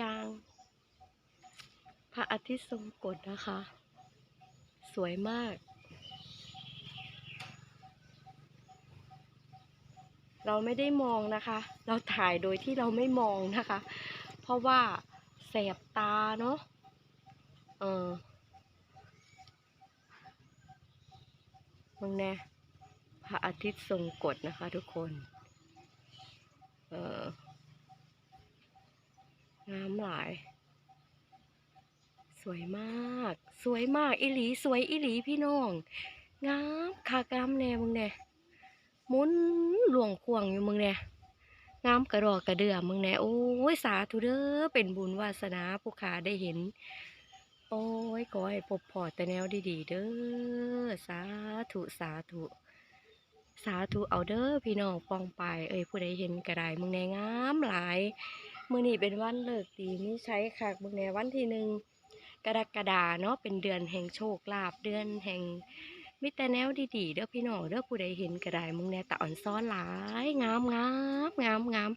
ยาง พระอาทิตย์ทรงกฎนะคะ สวยมาก เราไม่ได้มองนะคะ เราถ่ายโดยที่เราไม่มองนะคะ เพราะว่าแสบตาเนาะเออมึงแน่พระอาทิตย์ทรงกฎนะคะทุกคน เออ งามหลาย สวยมาก สวยมากอิหลีสวยอิหลีพี่น้อง งามคากามแน่มึงแน่มุนหลวงควงอยู่มึงแน่งามกระดอกกระเดือมึงแน่โอ้ยสาธุเด้อเป็นบุญวาสนาผู้ขาได้เห็น โอ้ยขอให้พบพอแต่แนวดีๆเด้อสาธุสาธุสาธุเอาเด้อพี่น้องปองไป เอ้ยผู้ใดเห็นกระไดมึงแน่งามหลาย มื่อนี้เป็นวันเลิกดีนี่ใช้ค่ะมึงแน่วันที่หนึ่งกรกฎาเนาะเป็นเดือนแห่งโชคลาภเดือนแห่งมิแต่แนวดีๆเด้อพี่น้องเด้อผู้ใดเห็นกระไดมึงแน่ตะอ่อนซ้อนหลายงามงามงามงาม